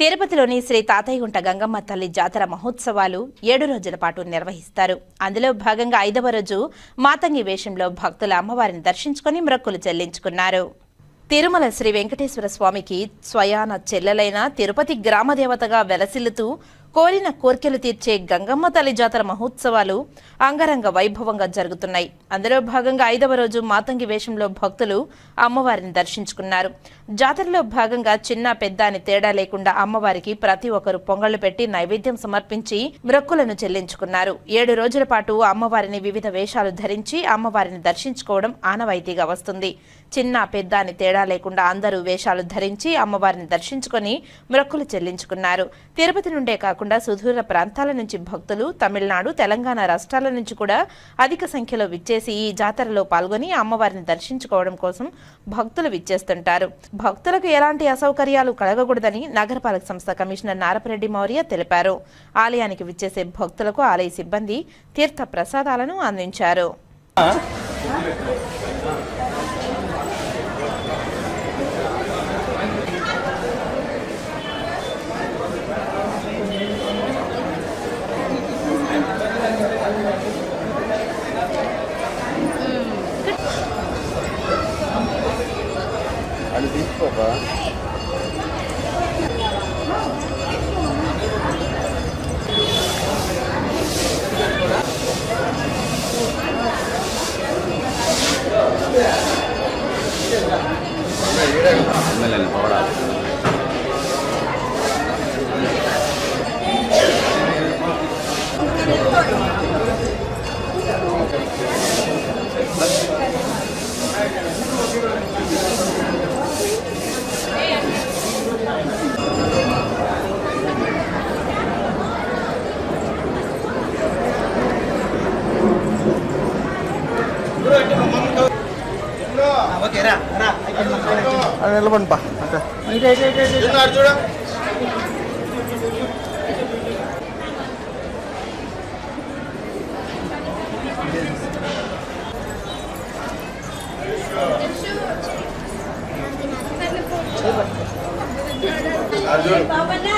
తిరుపతిలోని శ్రీ తాతయ్యగుంట గంగమ్మ తల్లి జాతర మహోత్సవాలు ఏడు రోజుల పాటు నిర్వహిస్తారు. అందులో భాగంగా ఐదవ రోజు మాతంగి వేషంలో భక్తుల అమ్మవారిని దర్శించుకుని మ్రక్కులు చెల్లించుకున్నారు. తిరుమల శ్రీ వెంకటేశ్వర స్వామికి స్వయాన చెల్లెలైన తిరుపతి గ్రామదేవతగా వెలసిల్లుతూ కోరిన కోర్కెలు తీర్చే గంగమ్మ తల్లి జాతర మహోత్సవాలు అంగరంగ వైభవంగా జరుగుతున్నాయి. అందులో భాగంగా ఐదవ రోజు మాతంగి వేషంలో భక్తులు అమ్మవారిని దర్శించుకున్నారు. జాతరలో భాగంగా చిన్న పెద్ద అని తేడా లేకుండా అమ్మవారికి ప్రతి ఒక్కరు పొంగళ్ళు పెట్టి నైవేద్యం సమర్పించి మొక్కులను చెల్లించుకున్నారు. ఏడు రోజుల పాటు అమ్మవారిని వివిధ వేషాలు ధరించి అమ్మవారిని దర్శించుకోవడం ఆనవాయితీగా వస్తుంది. చిన్న పెద్ద అని తేడా లేకుండా అందరూ వేషాలు ధరించి అమ్మవారిని దర్శించుకొని మొక్కులు చెల్లించుకున్నారు. తిరుపతి నుండే కాకుండా సుదూర ప్రాంతాల నుంచి భక్తులు తమిళనాడు తెలంగాణ రాష్ట్రాల నుంచి కూడా అధిక సంఖ్యలో విచ్చేసి ఈ జాతరలో పాల్గొని అమ్మవారిని దర్శించుకోవడం కోసం భక్తులు విచ్చేస్తుంటారు. భక్తులకు ఎలాంటి అసౌకర్యాలు కలగకూడదని నగరపాలక సంస్థ కమిషనర్ నారపరెడ్డి మౌర్య తెలిపారు. ఆలయానికి విచ్చేసే భక్తులకు ఆలయ సిబ్బంది తీర్థ ప్రసాదాలను అందించారు. இருக்குப்பா எம்எல்ஏ பவரா Thank నిలబండి బా అంటే చూడ బాబన్నా